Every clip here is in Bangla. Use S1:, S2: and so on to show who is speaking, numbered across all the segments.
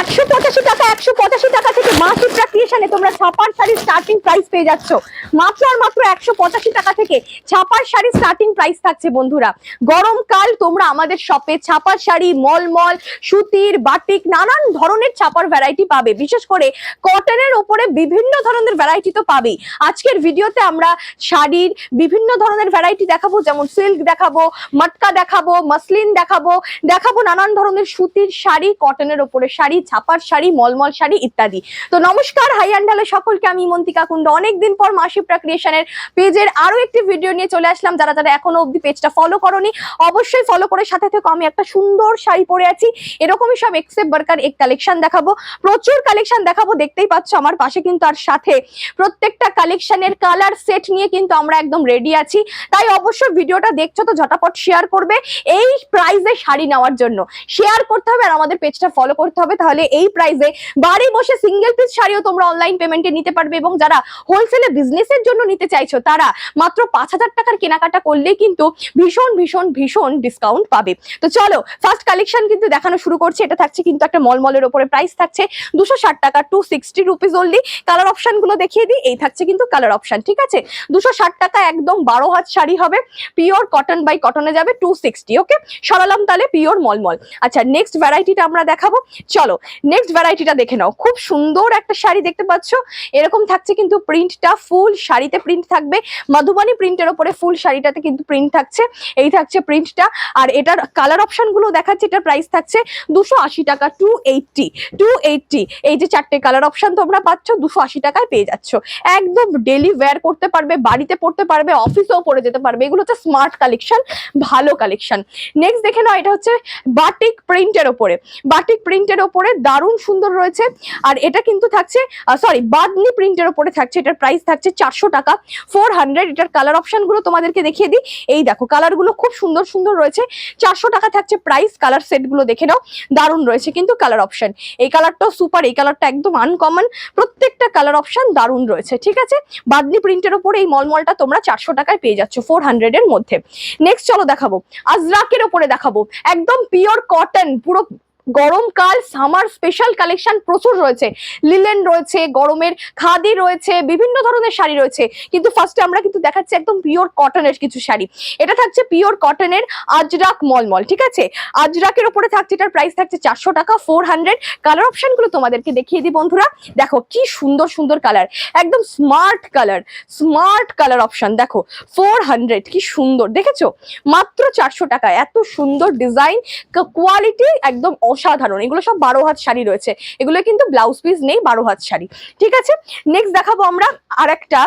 S1: একশো পঁচাশি টাকা, একশো পঁচাশি টাকা থেকে মাসিকরা ক্রিয়েশনে তোমরা ছাপার শাড়ির স্টার্টিং প্রাইস পেয়ে যাচ্ছ। মাত্র আর মাত্র একশো পঁচাশি টাকা থেকে ছাপার শাড়ির স্টার্টিং প্রাইস থাকছে বন্ধুরা। গরমকাল তোমরা আমাদের শপে ছাপার শাড়ি, মলমল, সুতির, বাটিক, নানান ধরনের ছাপার ভ্যারাইটি পাবে। বিশেষ করে কটনের ওপরে বিভিন্ন ধরনের ভ্যারাইটি তো পাবেই। আজকের ভিডিওতে আমরা শাড়ির বিভিন্ন ধরনের ভ্যারাইটি দেখাবো, যেমন সিল্ক দেখাবো মটকা দেখাবো মাসলিন দেখাবো দেখাবো নানান ধরনের সুতির শাড়ি কটনের ওপরে শাড়ি ছাপার শাড়ি, মলমল শাড়ি ইত্যাদি। তো নমস্কার, হাই আন্ডালে সকলকে। আমি মন্তিকা কুণ্ড। অনেকদিন পর মাসিপ্রা ক্রিয়েশনের পেজের আরও একটি ভিডিও নিয়ে চলে আসলাম। যারা যারা এখনও অব্দি পেজটা ফলো করনি, অবশ্যই ফলো করে সাথে থেকে। আমি একটা সুন্দর শাড়ি পরে আছি। এরকমই সব এক্সেপ বার্কার এক কালেকশন দেখাবো। প্রচুর কালেকশন দেখাবো। দেখতেই পাচ্ছ আমার পাশে কিন্তু আর সাথে প্রত্যেকটা কালেকশনের কালার সেট নিয়ে কিন্তু আমরা একদম রেডি আছি। তাই অবশ্যই ভিডিওটা দেখছ তো ঝটাপট শেয়ার করবে। এই প্রাইজে শাড়ি নেওয়ার জন্য। শেয়ার করতে হবে আর আমাদের পেজটা ফলো করতে হবে। তাহলে এই প্রাইসে বাড়ি বসে সিঙ্গেল পিস শাড়িও তোমরা অনলাইন পেমেন্টে নিতে পারবে এবং যারা হোলসেলে বিজনেসের জন্য নিতে চাইছো, তারা মাত্র পাঁচ হাজার টাকার কেনাকাটা করলেই কিন্তু ভীষণ ভীষণ ভীষণ ডিসকাউন্ট পাবে। তো চলো ফার্স্ট কালেকশন কিন্তু দেখানো শুরু করছে। এটা থাকছে কিন্তু একটা মলমলের ওপরে প্রাইস থাকছে দুশো ষাট টাকা two sixty rupees only colour অপশনগুলো দেখিয়ে দিই। এই থাকছে কিন্তু কালার অপশন ঠিক আছে? দুশো ষাট টাকা একদম বারো হাত শাড়ি হবে। পিওর কটন বাই কটনে যাবে টু সিক্সটি ওকে সরালাম তাহলে পিওর মলমল আচ্ছা নেক্সট ভ্যারাইটিটা আমরা দেখাবো। চলো নেক্সট ভ্যারাইটিটা দেখে নাও। খুব সুন্দর একটা শাড়ি দেখতে পাচ্ছ। এরকম থাকছে কিন্তু প্রিন্টটা ফুল শাড়িতে প্রিন্ট থাকবে। মধুবনী প্রিন্টের ওপরে ফুল শাড়িটাতে কিন্তু প্রিন্ট থাকছে। এই থাকছে প্রিন্টটা আর এটার কালার অপশনগুলো দেখাচ্ছে, এটার প্রাইস থাকছে দুশো টাকা টু এইটটি টু এইটটি এই যে চারটে কালার অপশন তোমরা পাচ্ছ, দুশো টাকায় পেয়ে যাচ্ছ। একদম ডেলি ওয়্যার করতে পারবে, বাড়িতে পড়তে পারবে অফিসেও পরে যেতে পারবে। এগুলো হচ্ছে স্মার্ট কালেকশন ভালো কালেকশন নেক্সট দেখে নাও, এটা হচ্ছে বাটিক প্রিন্টের ওপরে। বাটিক প্রিন্টের ওপরে দারুণ সুন্দর রয়েছে। আর এটা কিন্তু থাকছে সরি বাদনি প্রিন্টের ওপরে থাকছে। এটার প্রাইস থাকছে চারশো টাকা। ফোর হান্ড্রেড এটার কালার অপশনগুলো তোমাদেরকে দেখিয়ে দিই। এই দেখো কালারগুলো খুব সুন্দর সুন্দর রয়েছে। চারশো টাকা থাকছে প্রাইস কালার সেটগুলো দেখে নাও। দারুণ রয়েছে কিন্তু কালার অপশন এই কালারটাও সুপার এই কালারটা একদম আনকমন প্রত্যেকটা কালার অপশান দারুণ রয়েছে, ঠিক আছে? বাদনি প্রিন্টের ওপরে এই মলমলটা তোমরা চারশো টাকায় পেয়ে যাচ্ছ ফোর হান্ড্রেড এর মধ্যে। নেক্সট চলো দেখাবো। আজরাকের ওপরে দেখাবো। একদম পিওর কটন পুরো গরমকাল সামার স্পেশাল কালেকশন প্রচুর রয়েছে। লিলেন রয়েছে, গরমের খাদি রয়েছে, বিভিন্ন ধরনের শাড়ি রয়েছে। কিন্তু ফার্স্টে আমরা কিন্তু দেখাচ্ছি একদম পিওর কটনের কিছু শাড়ি। এটা থাকছে পিওর কটনের আজরাক মলমল, ঠিক আছে? আজরাকের ওপরে থাকছে, এটার প্রাইস থাকছে চারশো টাকা ফোর হান্ড্রেড কালার অপশনগুলো তোমাদেরকে দেখিয়ে দিই বন্ধুরা। দেখো কি সুন্দর সুন্দর কালার একদম smart colour smart colour option দেখো। ফোর হান্ড্রেড কি সুন্দর, দেখেছ? মাত্র চারশো টাকা, এত সুন্দর ডিজাইন কোয়ালিটি একদম অসাধারণ। এগুলো সব বারো হাত শাড়ি রয়েছে। এগুলো কিন্তু ব্লাউজ পিস নেই, বারো হাত শাড়ি। ঠিক আছে? নেক্সট দেখাবো আমরা আর একটা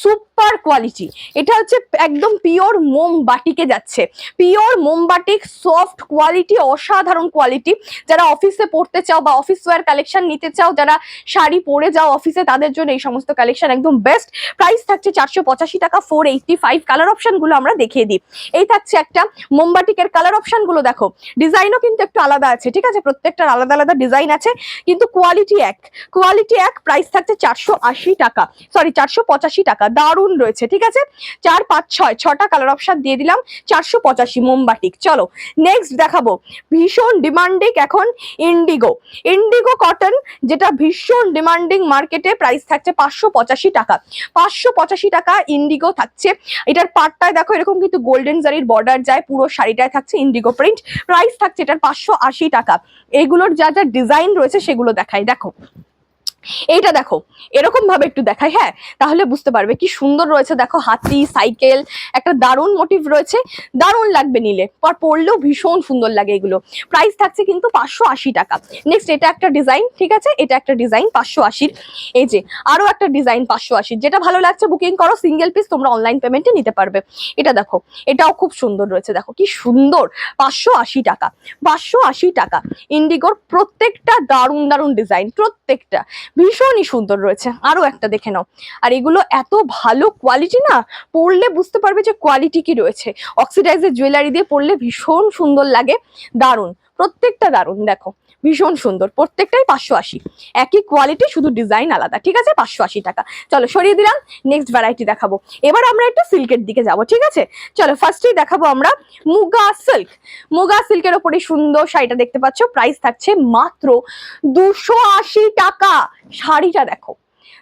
S1: সুপার কোয়ালিটি এটা হচ্ছে একদম পিওর মোমবাটিকে যাচ্ছে। পিওর মোমবাটিক সফট কোয়ালিটি অসাধারণ কোয়ালিটি যারা অফিসে পড়তে চাও বা অফিস ওয়্যার কালেকশন নিতে চাও, যারা শাড়ি পরে যাও অফিসে তাদের জন্য এই সমস্ত কালেকশন একদম বেস্ট প্রাইস থাকছে চারশো পঁচাশি টাকা ফোর এইটটি ফাইভ কালার অপশনগুলো আমরা দেখিয়ে দিই। এই থাকছে একটা মোমবাটিকের কালার অপশনগুলো দেখো। ডিজাইনও কিন্তু একটু আলাদা আছে, ঠিক আছে? প্রত্যেকটার আলাদা আলাদা ডিজাইন আছে, কিন্তু কোয়ালিটি এক। কোয়ালিটি এক প্রাইস থাকছে চারশো আশি টাকা। সরি চারশো পঁচাশি টাকা। দারুণ রয়েছে, ঠিক আছে? চার, পাঁচ, ছয়, ছটা কালার অপশন দিয়ে দিলাম, চারশো পঁচাশি মোমবাটিক চলো নেক্সট দেখাবো। ভীষণ ডিমান্ডিং এখন ইন্ডিগো ইন্ডিগো কটন যেটা ভীষণ ডিমান্ডিং মার্কেটে প্রাইস থাকছে পাঁচশো পঁচাশি টাকা। পাঁচশো পঁচাশি টাকা ইন্ডিগো থাকছে। এটার পাটটায় দেখো, এরকম কিন্তু গোল্ডেন জারির বর্ডার যায়, পুরো শাড়িটায় থাকছে ইন্ডিগো প্রিন্ট প্রাইস থাকছে এটার পাঁচশো আশি টাকা। এগুলোর যা যা ডিজাইন রয়েছে সেগুলো দেখাই। দেখো এইটা দেখো এরকম ভাবে একটু দেখাই হ্যাঁ? তাহলে বুঝতে পারবে কি সুন্দর রয়েছে, দেখো হাতি, সাইকেল, একটা দারুণ মোটিভ রয়েছে। দারুণ লাগবে নিলে, পর পরলেও ভীষণ সুন্দর লাগে এগুলো। প্রাইস থাকছে কিন্তু পাঁচশো আশি টাকা। নেক্সট এটা একটা ডিজাইন ঠিক আছে? এটা একটা ডিজাইন পাঁচশো আশির। এই যে, আরও একটা ডিজাইন পাঁচশো আশির। যেটা ভালো লাগছে বুকিং করো সিঙ্গেল পিস তোমরা অনলাইন পেমেন্টে নিতে পারবে। এটা দেখো, এটাও খুব সুন্দর রয়েছে, দেখো কি সুন্দর। পাঁচশো আশি টাকা, পাঁচশো আশি টাকা। ইন্ডিগোর প্রত্যেকটা দারুণ দারুণ ডিজাইন প্রত্যেকটা। ভীষণই সুন্দর রয়েছে। আরও একটা দেখে নাও। আর এগুলো এত ভালো কোয়ালিটি না, পড়লে বুঝতে পারবে যে কোয়ালিটি কি রয়েছে। অক্সিডাইজের জুয়েলারি দিয়ে পড়লে ভীষণ সুন্দর লাগে। দারুণ। প্রত্যেকটা দারুণ, দেখো। ভীষণ সুন্দর, প্রত্যেকটাই পাঁচশো আশি। একই কোয়ালিটি শুধু ডিজাইন আলাদা, ঠিক আছে? পাঁচশো আশি টাকা। চলো, সরিয়ে দিলাম নেক্সট ভ্যারাইটি দেখাবো। এবার আমরা একটু সিল্কের দিকে যাব, ঠিক আছে? চলো ফার্স্টেই দেখাবো আমরা মুগা সিল্ক মুগা সিল্কের ওপরে সুন্দর শাড়িটা দেখতে পাচ্ছ প্রাইস থাকছে মাত্র দুশো টাকা। শাড়িটা দেখো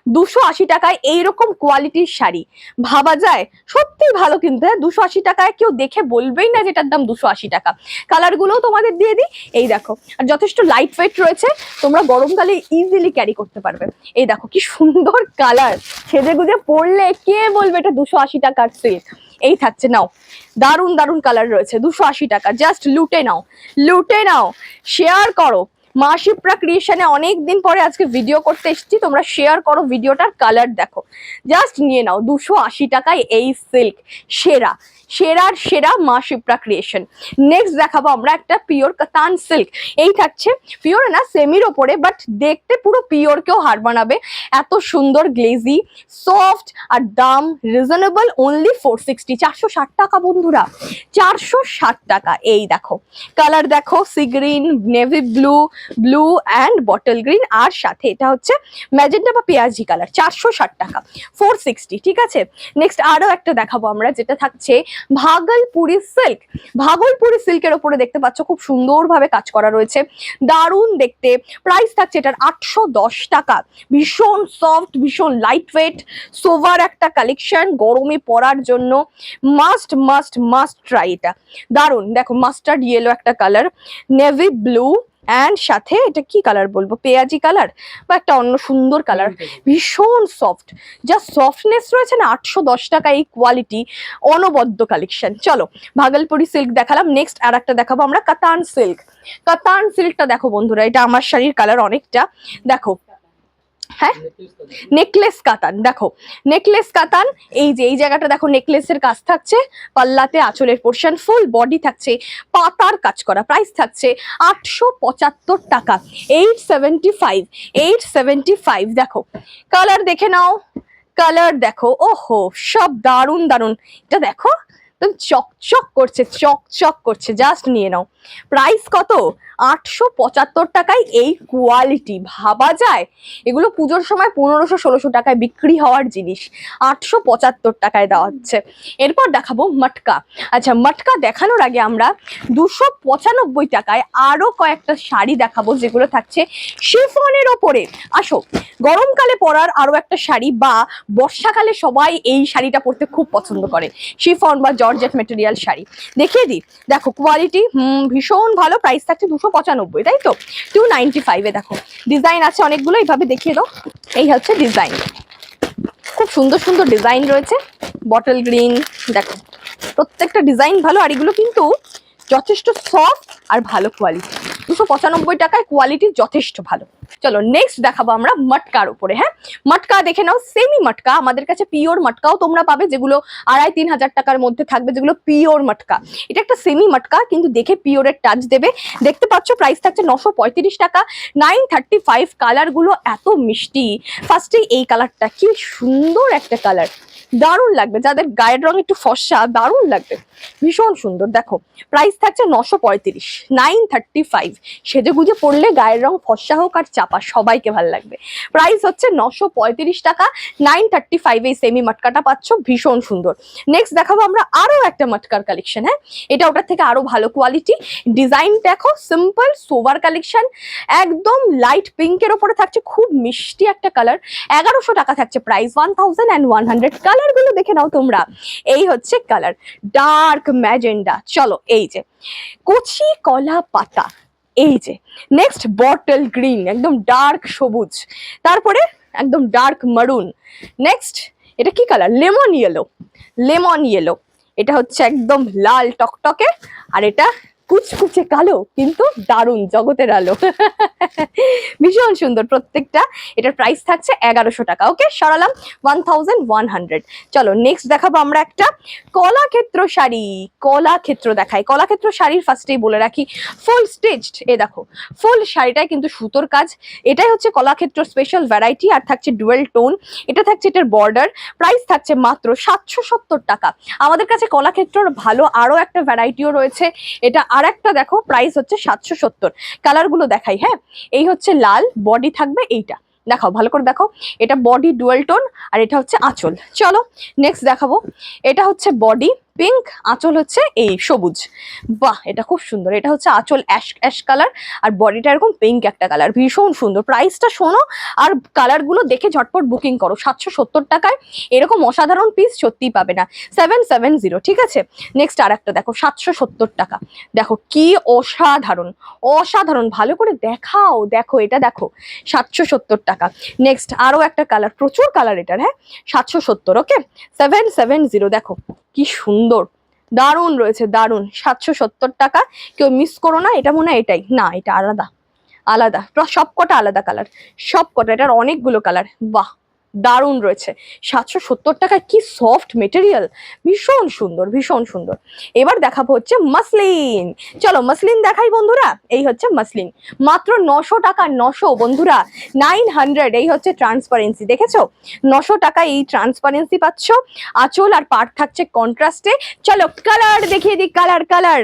S1: দুশো আশি টাকায় এইরকম কোয়ালিটির শাড়ি। ভাবা যায় সত্যি ভালো কিনতে দুশো আশি টাকায় কেউ দেখে বলবেই না যেটার দাম দুশো আশি টাকা। কালারগুলোও তোমাদের দিয়ে দিই। এই দেখো, আর যথেষ্ট লাইট ওয়েট রয়েছে, তোমরা গরমকালে ইজিলি ক্যারি করতে পারবে। এই দেখো, কি সুন্দর কালার সেজে গুজে পড়লে কে বলবে এটা দুশো আশি টাকার সিল্ক এই থাকছে, নাও, দারুণ দারুণ কালার রয়েছে, দুশো আশি টাকা জাস্ট লুটে নাও লুটে নাও শেয়ার করো। মা শিপ্রা ক্রিয়েশনে অনেক দিন পরে আজকে ভিডিও করতে এসেছি। তোমরা শেয়ার করো ভিডিওটার কালার দেখো। জাস্ট নিয়ে নাও, দুশো আশি টাকায় এই সিল্ক সেরা, সেরার সেরা মা শিপ্রা ক্রিয়েশন নেক্সট দেখাবো আমরা একটা পিওর কাতান সিল্ক এই থাকছে পিওর না সেমির ওপরে বাট দেখতে পুরো পিওরকেও হার বানাবে এত সুন্দর গ্লেজি সফট আর দাম রিজনেবল অনলি ফোর সিক্সটি চারশো ষাট টাকা বন্ধুরা। চারশো ষাট টাকা, এই দেখো। কালার দেখো sea green navy blue blue and bottle green আর সাথে এটা হচ্ছে ম্যাজেন্টা বা পেঁয়াজি কালার, চারশো ষাট টাকা ফোর সিক্সটি ঠিক আছে? নেক্সট আরও একটা দেখাবো আমরা, যেটা থাকছে ভাগলপুরি সিল্ক ভাগলপুরি সিল্কের ওপরে দেখতে পাচ্ছ খুব সুন্দরভাবে কাজ করা রয়েছে, দারুণ দেখতে প্রাইস থাকছে এটার আটশো দশ টাকা, ভীষণ সফট ভীষণ লাইট ওয়েট সোভার একটা কালেকশন গরমে পরার জন্য মাস্ট মাস্ট মাস্ট ট্রাই এটা, দারুণ, দেখো মাস্টার্ড ইয়েলো একটা কালার নেভি ব্লু অ্যান্ড সাথে এটা কি কালার বলব? পেঁয়াজি কালার বা একটা অন্য সুন্দর কালার ভীষণ সফট যা সফটনেস রয়েছে না আটশো দশ টাকা এই কোয়ালিটি অনবদ্য কালেকশন চলো ভাগলপুরি সিল্ক দেখালাম। নেক্সট আর একটা দেখাবো আমরা কাতান সিল্ক কাতান সিল্কটা দেখো বন্ধুরা এটা আমার শাড়ির কালার অনেকটা। দেখো হ্যাঁ? নেকলেস কাতান, দেখো। নেকলেস কাতান, এই যে, এই জায়গাটা দেখো নেকলেসের কাজ থাকছে। পাল্লাতে আঁচলের পোর্শন ফুল বডি থাকছে। পাতার কাজ করা প্রাইস থাকছে আটশো পঁচাত্তর টাকা। Eight seventy five eight seventy five দেখো। কালার দেখে নাও। কালার দেখো, ওহো, সব দারুণ দারুণ। এটা দেখো চকচক করছে চকচক করছে। জাস্ট নিয়ে নাও। প্রাইস কত? আটশো পঁচাত্তর টাকায় এই কোয়ালিটি। ভাবা যায়? এগুলো পুজোর সময় পনেরোশো ষোলোশো টাকায় বিক্রি হওয়ার জিনিস। আটশো পঁচাত্তর টাকায় দেওয়া হচ্ছে। এরপর দেখাবো মটকা। আচ্ছা মটকা দেখানোর আগে আমরা দুশো পঁচানব্বই টাকায় আরও কয়েকটা শাড়ি দেখাবো যেগুলো থাকছে শিফনের ওপরে। আসো, গরমকালে পরার আরও একটা শাড়ি বা বর্ষাকালে সবাই এই শাড়িটা পরতে খুব পছন্দ করে। শিফন বা জর্জেট মেটেরিয়াল শাড়ি। দেখিয়ে দিই। দেখো, কোয়ালিটি, হুম ভীষণ ভালো প্রাইস থাকছে দুশো পঁচানব্বই, তাই তো? টু নাইনটি ফাইভে দেখো। ডিজাইন আছে অনেকগুলো, এইভাবে দেখিয়ে দাও। এই হচ্ছে ডিজাইন খুব সুন্দর সুন্দর ডিজাইন রয়েছে। বটল গ্রিন দেখো। প্রত্যেকটা ডিজাইন ভালো, আর এগুলো কিন্তু যথেষ্ট সফট আর ভালো কোয়ালিটি দুশো পঁচানব্বই টাকায় কোয়ালিটি যথেষ্ট ভালো। চলো নেক্সট দেখাবো আমরা মটকার উপরে হ্যাঁ? মটকা দেখে নাও সেমি মটকা, আমাদের কাছে পিওর মটকাও তোমরা পাবে, যেগুলো আড়াই তিন হাজার টাকার মধ্যে থাকবে, যেগুলো পিওর মটকা। এটা একটা সেমি মটকা, কিন্তু দেখে পিওরের টাচ দেবে। দেখতে পাচ্ছ প্রাইস থাকছে নশো টাকা। নাইন থার্টি ফাইভ কালারগুলো এত মিষ্টি। ফার্স্টে এই কালারটা কি সুন্দর একটা কালার দারুণ লাগবে, যাদের গায়ের রং একটু ফর্সা, দারুণ লাগবে। ভীষণ সুন্দর, দেখো। প্রাইস থাকছে নশো পঁয়ত্রিশ নাইন থার্টি ফাইভ সেজে গুজে পড়লে গায়ের রং ফর্সা হোক আর চাপা, সবাইকে ভালো লাগবে। প্রাইস হচ্ছে নশো টাকা নাইন থার্টি ফাইভ সেমি মটকাটা পাচ্ছ, ভীষণ সুন্দর। নেক্সট দেখাবো আমরা আরও একটা মটকার কালেকশন হ্যাঁ? এটা ওটার থেকে আরও ভালো কোয়ালিটি ডিজাইন দেখো সিম্পল সোভার কালেকশন একদম লাইট পিঙ্কের ওপরে থাকছে, খুব মিষ্টি একটা কালার এগারোশো টাকা থাকছে price one thousand and one hundred কালারগুলো দেখে নাও তোমরা। এই হচ্ছে কালার ডার্ক ম্যাজেন্ডা চলো, এই যে। কচি কলা পাতা। এই যে নেক্সট বটল গ্রিন একদম ডার্ক সবুজ, তারপরে একদম ডার্ক মারুন নেক্সট এটা কি colour lemon yellow lemon yellow এটা হচ্ছে একদম লাল টকটকে, আর এটা কুচকুচে কালো, কিন্তু দারুণ জগতের আলো। ভীষণ সুন্দর প্রত্যেকটা। এটার প্রাইস থাকছে এগারোশো টাকা। ওকে সরালাম ওয়ান থাউজেন্ড ওয়ান হান্ড্রেড চলো নেক্সট দেখাবো আমরা একটা কলাক্ষেত্র শাড়ি। কলাক্ষেত্র দেখাই। কলাক্ষেত্র শাড়ির ফার্স্টেই বলে রাখি। ফুল স্টিচড এ দেখো ফুল শাড়িটাই কিন্তু সুতোর কাজ। এটাই হচ্ছে কলাক্ষেত্র স্পেশাল ভ্যারাইটি আর থাকছে ডুয়েল টোন এটা থাকছে এটার বর্ডার প্রাইস থাকছে মাত্র সাতশো সত্তর টাকা। আমাদের কাছে কলাক্ষেত্রর ভালো আরও একটা ভ্যারাইটিও রয়েছে। এটা আর একটা দেখো প্রাইস হচ্ছে সাতশো সত্তর। কালারগুলো দেখাই হ্যাঁ? এই হচ্ছে লাল বডি থাকবে এইটা। দেখাও, ভালো করে দেখো। এটা বডি ডুয়েল টোন আর এটা হচ্ছে আঁচল। চলো নেক্সট দেখাবো। এটা হচ্ছে বডি পিঙ্ক, আঁচল হচ্ছে এই সবুজ। বাহ, এটা খুব সুন্দর। এটা হচ্ছে আঁচল অ্যাশ অ্যাশ কালার, আর বডিটা এরকম পিঙ্ক একটা কালার। ভীষণ সুন্দর। প্রাইসটা শোনো, আর কালারগুলো দেখে ঝটপট বুকিং করো। সাতশো সত্তর টাকায় এরকম অসাধারণ পিস সত্যিই পাবে না। সেভেন সেভেন জিরো, ঠিক আছে? নেক্সট আর একটা দেখো, সাতশো সত্তর টাকা। দেখো, কি অসাধারণ অসাধারণ। ভালো করে দেখাও, দেখো, এটা দেখো, সাতশো সত্তর টাকা। নেক্সট আরও একটা কালার, প্রচুর কালার এটার হ্যাঁ? সাতশো সত্তর ওকে সেভেন সেভেন জিরো, দেখো, কি সুন্দর দারুণ রয়েছে, দারুণ। সাতশো সত্তর টাকা। কেউ মিস করো না, এটা মনে হয় এটাই। না, এটা আলাদা। আলাদা। সব কটা আলাদা কালার সব কটা এটার অনেকগুলো কালার বাহ! দারুণ রয়েছে। সাতশো সত্তর টাকায় কি সফট মেটেরিয়াল ভীষণ সুন্দর ভীষণ সুন্দর। এবার দেখাবো হচ্ছে মাসলিন চলো মাসলিন দেখাই বন্ধুরা। এই হচ্ছে মাসলিন মাত্র নশো টাকা নশো বন্ধুরা। নাইন হান্ড্রেড এই হচ্ছে ট্রান্সপারেন্সি দেখেছ? নশো টাকা এই ট্রান্সপারেন্সি পাচ্ছ। আঁচল আর পাট থাকছে কন্ট্রাস্টে চলো কালার দেখিয়ে দিই কালার কালার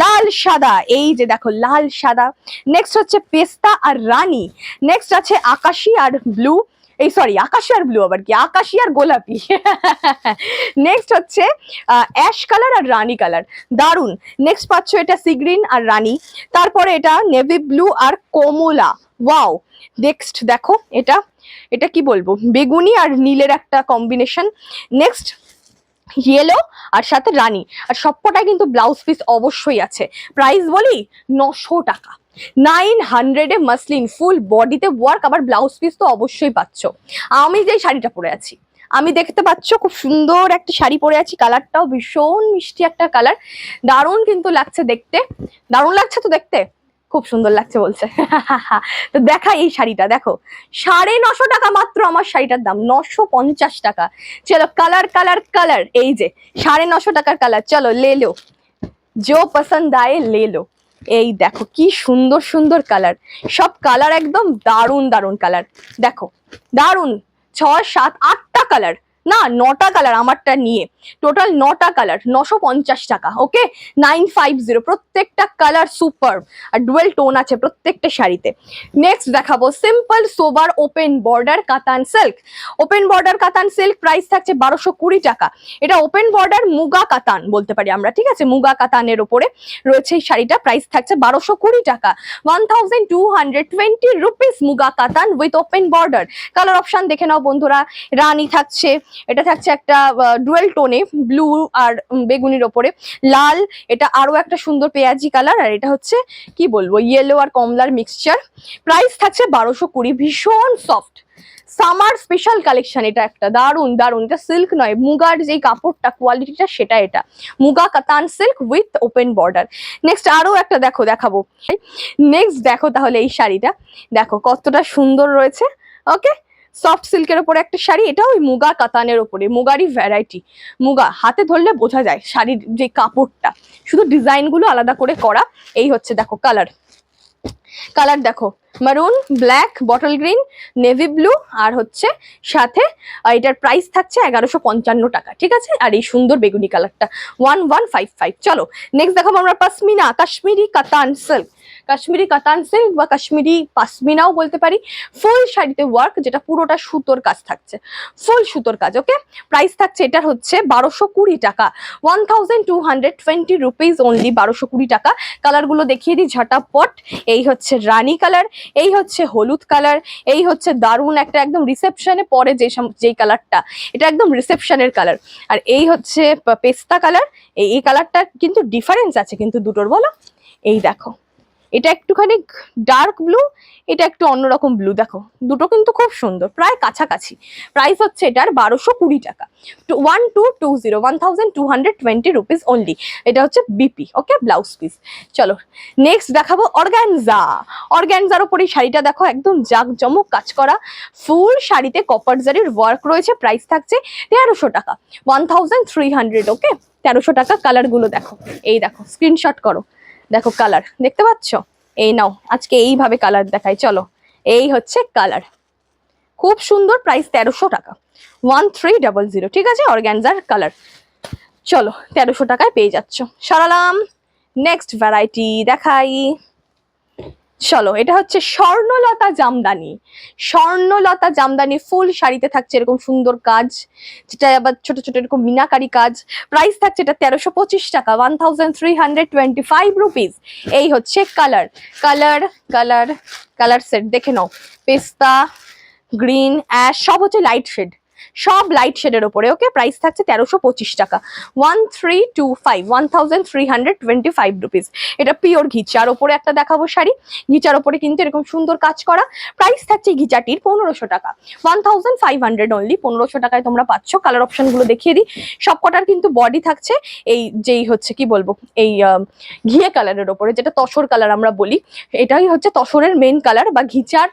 S1: লাল সাদা। এই যে দেখো, লাল সাদা। নেক্সট হচ্ছে পেস্তা আর রানী। নেক্সট আছে আকাশি আর ব্লু এই সরি আকাশি আর ব্লু আবার কি? আকাশি আর গোলাপি। নেক্সট হচ্ছে অ্যাশ কালার আর রানি কালার দারুণ নেক্সট পাচ্ছ এটা সিগ্রিন আর রানী। তারপরে এটা নেভি ব্লু আর কমলা। ওয়াও নেক্সট দেখো, এটা এটা কি বলব? বেগুনি আর নীলের একটা কম্বিনেশন নেক্সট ইয়েলো আর সাথে রানী। আর সবকটাই কিন্তু ব্লাউজ পিস অবশ্যই আছে। প্রাইস বলি নশো টাকা। নাইন হান্ড্রেডে মাসলিন, ফুল বডিতে ওয়ার্ক, আবার ব্লাউজ পিস তো অবশ্যই পাচ্ছ। আমি যে শাড়িটা পরে আছি, আমি দেখতে পাচ্ছ খুব সুন্দর একটা শাড়ি পরে আছি, কালারটাও ভীষণ মিষ্টি একটা কালার। দারুণ কিন্তু লাগছে দেখতে, দারুণ লাগছে তো দেখতে, খুব সুন্দর লাগছে বলছে। তো দেখা এই শাড়িটা, দেখো, সাড়ে নশো টাকা মাত্র আমার শাড়িটার দাম, নশো পঞ্চাশ টাকা। চলো কালার কালার কালার, এই যে, সাড়ে নশো টাকার কালার, চলো, লে লো। যে পছন্দ আয়ে লে লো। এই দেখো কি সুন্দর সুন্দর কালার সব কালার একদম দারুণ দারুণ কালার দেখো, দারুণ। ছয়, সাত, আটটা কালার না, নটা কালার আমারটা নিয়ে। টোটাল নটা কালার নশো পঞ্চাশ টাকা ওকে নাইন ফাইভ জিরো প্রত্যেকটা কালার সুপার আর ডুয়েল টোন আছে প্রত্যেকটা শাড়িতে। নেক্সট দেখাবো simple sober open border katan silk open border katan silk price থাকছে বারোশো কুড়ি টাকা। এটা ওপেন বর্ডার মুগা কাতান বলতে পারি আমরা, ঠিক আছে? মুগা কাতানের ওপরে রয়েছে এই শাড়িটা প্রাইস থাকছে বারোশো কুড়ি টাকা। One thousand two hundred twenty rupees muga katan with open border colour option দেখে নাও বন্ধুরা। রানী থাকছে এটা থাকছে একটা ডুয়েল টোনে ব্লু আর বেগুনির ওপরে। লাল, এটা আরও একটা সুন্দর পেঁয়াজি কালার আর এটা হচ্ছে, কি বলব ইয়েলো আর কমলার মিক্সচার প্রাইস থাকছে বারোশো কুড়ি, ভীষণ সফট সামার স্পেশাল কালেকশন এটা একটা দারুণ দারুণ এটা সিল্ক নয়, মুগার যে কাপড়টা কোয়ালিটিটা সেটা এটা। Muga katan silk with open border next আরও একটা দেখো, দেখাবো। নেক্সট দেখো তাহলে এই শাড়িটা। দেখো কতটা সুন্দর রয়েছে ওকে সফট সিল্কের ওপরে একটা শাড়ি, এটা ওই মুগা কাতানের ওপরে, মুগারই ভ্যারাইটি মুগা, হাতে ধরলে বোঝা যায় শাড়ির যে কাপড়টা। শুধু ডিজাইনগুলো আলাদা করে করা, এই হচ্ছে দেখো কালার কালার দেখো maroon black bottle green navy blue আর হচ্ছে সাথে এটার প্রাইস থাকছে এগারোশো পঞ্চান্ন টাকা, ঠিক আছে? আর এই সুন্দর বেগুনি কালারটা ওয়ান ওয়ান ফাইভ ফাইভ চলো নেক্সট দেখাবো আমরা পাসমিনা, কাশ্মীরি কাতান সিল্ক কাশ্মীরি কাতান সিল্ক বা কাশ্মীরি পাসমিনাও বলতে পারি। ফুল শাড়িতে ওয়ার্ক যেটা পুরোটা সুতোর কাজ থাকছে। ফুল সুতোর কাজ ওকে প্রাইস থাকছে, এটার হচ্ছে বারোশো কুড়ি টাকা। One thousand two hundred twenty rupees only বারোশো কুড়ি টাকা। কালারগুলো দেখিয়ে দিই ঝটাপট। এই হচ্ছে রানী কালার এই হচ্ছে হলুদ কালার এই হচ্ছে দারুণ একটা একদম রিসেপশনে পরে যে যেই কালারটা এটা একদম রিসেপশনের কালার আর এই হচ্ছে পেস্তা কালার এই কালারটা কিন্তু ডিফারেন্স আছে কিন্তু দুটোর, বলো? এই দেখো। এটা একটুখানি ডার্ক ব্লু এটা একটু অন্যরকম ব্লু দেখো, দুটো কিন্তু খুব সুন্দর, প্রায় কাছাকাছি। প্রাইস হচ্ছে এটার বারোশো কুড়ি টাকা। One two two zero one thousand two hundred twenty rupees only এটা হচ্ছে বিপি ওকে ব্লাউজ পিস চলো নেক্সট দেখাবো অর্গ্যানজা অর্গ্যানজার উপরে এই শাড়িটা দেখো, একদম জাঁকজমক কাজ করা। ফুল শাড়িতে কপার জারির ওয়ার্ক রয়েছে প্রাইস থাকছে তেরোশো টাকা। One thousand three hundred okay তেরোশো টাকা কালারগুলো দেখো। এই দেখো স্ক্রিনশট করো। দেখো কালার দেখতে পাচ্ছ? এই নাও, আজকে এইভাবে কালার দেখাই, চলো। এই হচ্ছে কালার খুব সুন্দর প্রাইস তেরোশো টাকা। ওয়ান থ্রি ডাবল জিরো ঠিক আছে? অর্গ্যানজার কালার চলো, তেরোশো টাকায় পেয়ে যাচ্ছ। সরালাম নেক্সট ভ্যারাইটি দেখাই। চলো, এটা হচ্ছে স্বর্ণলতা জামদানি। স্বর্ণলতা জামদানি ফুল শাড়িতে থাকছে এরকম সুন্দর কাজ, যেটা আবার ছোট ছোট এরকম মিনাকারি কাজ। প্রাইস থাকছে এটা তেরোশো পঁচিশ টাকা one thousand three hundred twenty five rupees এই হচ্ছে colour colour colour colour set দেখে নাও, পেস্তা গ্রিন অ্যাশ সব হচ্ছে লাইট শেড সব লাইট শেডের ওপরে ওকে প্রাইস থাকছে তেরোশো পঁচিশ টাকা। One three two five one thousand three hundred twenty five rupees এটা পিওর ঘিচার ওপরে একটা দেখাবো শাড়ি। ঘিচার ওপরে কিন্তু এরকম সুন্দর কাজ করা। প্রাইস থাকছে ঘিচাটির পনেরোশো টাকা। One thousand five hundred only পনেরোশো টাকায় তোমরা পাচ্ছ। কালার অপশনগুলো দেখিয়ে দিই। সব কটার কিন্তু বডি থাকছে এই যেই হচ্ছে, কি বলব, এই ঘিয়ে কালারের ওপরে যেটা তসর কালার আমরা বলি। এটাই হচ্ছে তসরের মেন কালার বা ঘিচার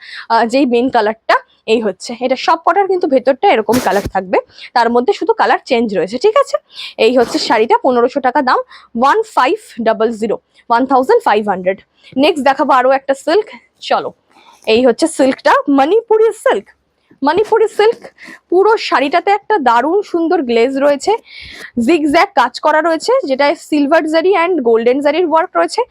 S1: যেই মেন কালারটা এই হচ্ছে। এটা সব কটার কিন্তু ভেতরটা এরকম কালার থাকবে। তার মধ্যে শুধু কালার চেঞ্জ রয়েছে, ঠিক আছে? এই হচ্ছে শাড়িটা, পনেরোশো টাকা দাম one five double zero one thousand five hundred next দেখাবো আরও একটা সিল্ক চলো। এই হচ্ছে সিল্কটা মণিপুরি সিল্ক মণিপুরি সিল্ক। পুরো শাড়িটাতে একটা দারুণ সুন্দর গ্লেজ রয়েছে। জিগজ্যাগ কাজ করা রয়েছে যেটা সিলভার জারি অ্যান্ড গোল্ডেন জারির ওয়ার্ক রয়েছে।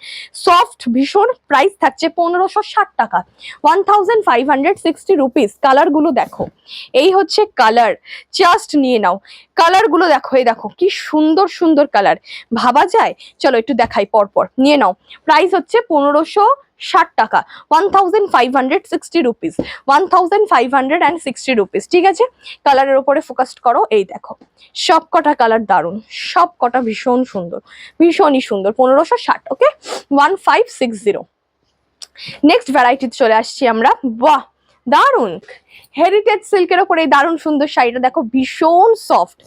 S1: সফট, ভীষণ প্রাইস থাকছে পনেরোশো ষাট টাকা। One thousand five hundred sixty rupees কালারগুলো দেখো। এই হচ্ছে কালার জাস্ট নিয়ে নাও। কালারগুলো দেখো, এই দেখো, কি সুন্দর সুন্দর কালার ভাবা যায়? চলো একটু দেখাই পরপর। নিয়ে নাও। প্রাইস হচ্ছে পনেরোশো ষাট টাকা one thousand five hundred sixty rupees one thousand five hundred and sixty rupees ঠিক আছে? কালারের ওপরে ফোকাসড করো, এই দেখো। সব কটা কালার দারুণ, সব কটা ভীষণ সুন্দর, ভীষণই সুন্দর, পনেরোশো ষাট okay one five six zero next ভ্যারাইটিতে চলে আসছি আমরা। বাহ! দারুণ। হেরিটেজ সিল্কের ওপরে এই দারুণ সুন্দর শাড়িটা দেখো, ভীষণ সফট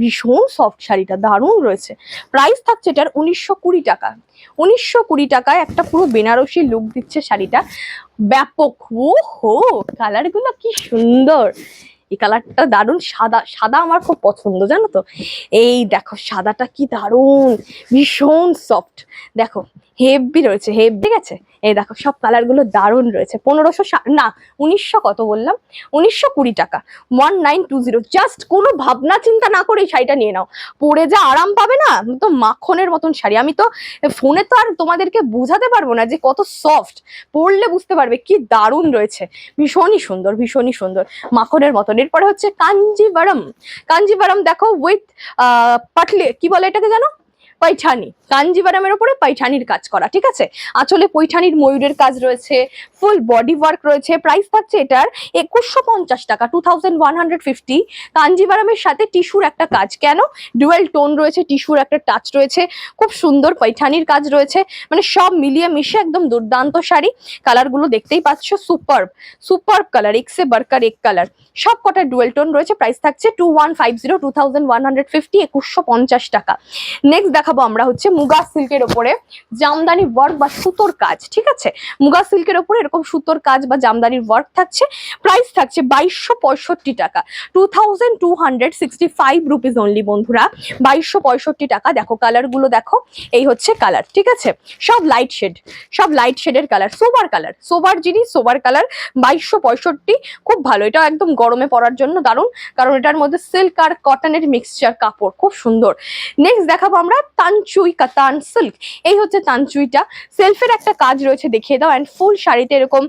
S1: ভীষণ সফট শাড়িটা, দারুণ রয়েছে। প্রাইস থাকছে এটার উনিশশো কুড়ি টাকা। উনিশশো কুড়ি টাকায় একটা পুরো বেনারসি লুক দিচ্ছে শাড়িটা। ব্যাপক ও হো কালারগুলো কি সুন্দর। এই কালারটা দারুণ, সাদা সাদা আমার খুব পছন্দ, জানো তো? এই দেখো, সাদাটা কি দারুণ, ভীষণ সফট দেখো হেভি রয়েছে, হেভি। ঠিক আছে? এই দেখো, সব কালারগুলো দারুণ রয়েছে। পনেরোশো না, উনিশশো কত বললাম? উনিশশো কুড়ি টাকা। One nine two zero just কোনো ভাবনা চিন্তা না করে এই শাড়িটা নিয়ে নাও। পরে যা আরাম পাবে না তো মাখনের মতন শাড়ি। আমি তো ফোনে তো আর তোমাদেরকে বোঝাতে পারব না যে কত সফট পরলে বুঝতে পারবে কি দারুণ রয়েছে। ভীষণই সুন্দর ভীষণই সুন্দর। মাখনের মতন। এরপরে হচ্ছে কাঞ্জিভারম কাঞ্জিভারম দেখো উইথ পাটলে, কি বলে এটাকে জানো পৈঠানি কাঞ্জিভারামের ওপরে পৈঠানির কাজ করা, ঠিক আছে? আঁচলে পৈঠানির ময়ূরের কাজ রয়েছে, ফুল বডি ওয়ার্ক রয়েছে, প্রাইস থাকছে এটার একুশশো পঞ্চাশ টাকা, two thousand one hundred fifty. কাঞ্জিভারামের সাথে টিস্যুর একটা কাজ কেন? ডুয়েল টোন রয়েছে, টিস্যুর একটা টাচ রয়েছে, খুব সুন্দর পৈঠানির কাজ রয়েছে মানে সব মিলিয়ে মিশে একদম দুর্দান্ত শাড়ি, কালারগুলো দেখতেই পাচ্ছ সুপার সুপার কালার, এক্সে বার্কার এক কালার। সব কটা ডুয়েল টোন রয়েছে, প্রাইস থাকছে two one five zero, two thousand one hundred fifty, একুশশো পঞ্চাশ টাকা। নেক্সট দেখাবো আমরা হচ্ছে মুগা সিল্কের ওপরে জামদানি ওয়ার্ক বা সুতোর কাজ, ঠিক আছে? মুগা সিল্কের ওপরে এরকম সুতোর কাজ বা জামদানির ওয়ার্ক থাকছে প্রাইস থাকছে বাইশশো পঁয়ষট্টি টাকা। Two thousand two hundred sixty five rupees only বন্ধুরা, বাইশশো পঁয়ষট্টি টাকা। দেখো কালারগুলো দেখো, এই হচ্ছে কালার ঠিক আছে? সব লাইট শেড সব লাইট শেডের কালার সোবার কালার সোবার জিনিস সোবার কালার বাইশশো পঁয়ষট্টি, খুব ভালো। এটা একদম গরমে পরার জন্য দারুণ, কারণ এটার মধ্যে সিল্ক আর কটনের মিক্সচার কাপড়, খুব সুন্দর। নেক্সট দেখাবো আমরা তানচুই কাতান সিল্ক। এই হচ্ছে তানচুইটা। সেলফের একটা কাজ রয়েছে, দেখিয়ে দাও। অ্যান্ড ফুল শাড়িতে এরকম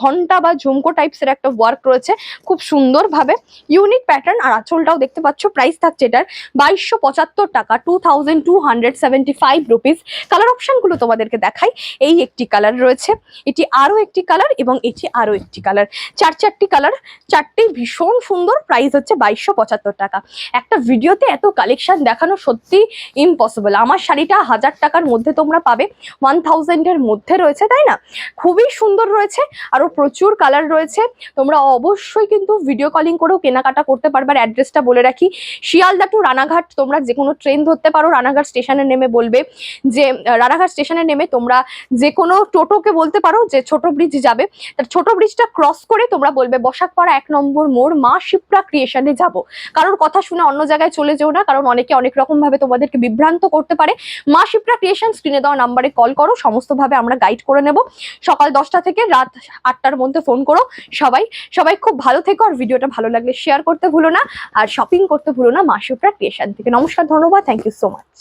S1: ঘণ্টা বা ঝুমকো টাইপসের একটা ওয়ার্ক রয়েছে। খুব সুন্দরভাবে। ইউনিক প্যাটার্ন আর আঁচলটাও দেখতে পাচ্ছ। প্রাইস থাকছে এটার বাইশশো পঁচাত্তর টাকা two thousand two hundred seventy five rupees colour অপশনগুলো তোমাদেরকে দেখাই। এই একটি কালার রয়েছে। এটি আরও একটি কালার এবং এটি আরও একটি কালার চার চারটি কালার চারটি ভীষণ সুন্দর। প্রাইস হচ্ছে বাইশশো পঁচাত্তর টাকা। একটা ভিডিওতে এত কালেকশন দেখানো সত্যি ইম্পসিবল আমার শাড়িটা হাজার টাকার মধ্যে তোমরা পাবে। ওয়ান থাউজেন্ডের মধ্যে রয়েছে, তাই না? খুবই সুন্দর রয়েছে আরও প্রচুর কালার রয়েছে। তোমরা অবশ্যই কিন্তু ভিডিও কলিং করেও কেনাকাটা করতে পারবে। আর অ্যাড্রেসটা বলে রাখি শিয়ালদা টু রানাঘাট, তোমরা যে কোনো ট্রেন ধরতে পারো, রানাঘাট স্টেশনে নেমে বলবে যে রানাঘাট স্টেশনে নেমে তোমরা যে কোনো টোটোকে বলতে পারো যে, ছোট ব্রিজ যাবে। তার ছোট ব্রিজটা ক্রস করে তোমরা বলবে বসাক বসাকপাড়া এক নম্বর মোড়, মা শিপ্রা ক্রিয়েশনে যাব। কারোর কথা শুনে অন্য জায়গায় চলে যেও না, কারণ অনেকে অনেক রকম ভাবে তোমাদেরকে বিভ্রান্ত করতে পারে মা শিপ্রা ক্রিয়েশন স্ক্রিনে দেওয়া নাম্বারে কল করো, সমস্তভাবে আমরা গাইড করে নেব। সকাল দশটা থেকে রাত আটটার মধ্যে ফোন করো সবাই। সবাই খুব ভালো থেকো আর ভিডিওটা ভালো লাগলে শেয়ার করতে ভুলো না। আর শপিং করতে ভুলো না মা শিপ্রা ক্রিয়েশন থেকে। নমস্কার, ধন্যবাদ থ্যাংক ইউ সো মাচ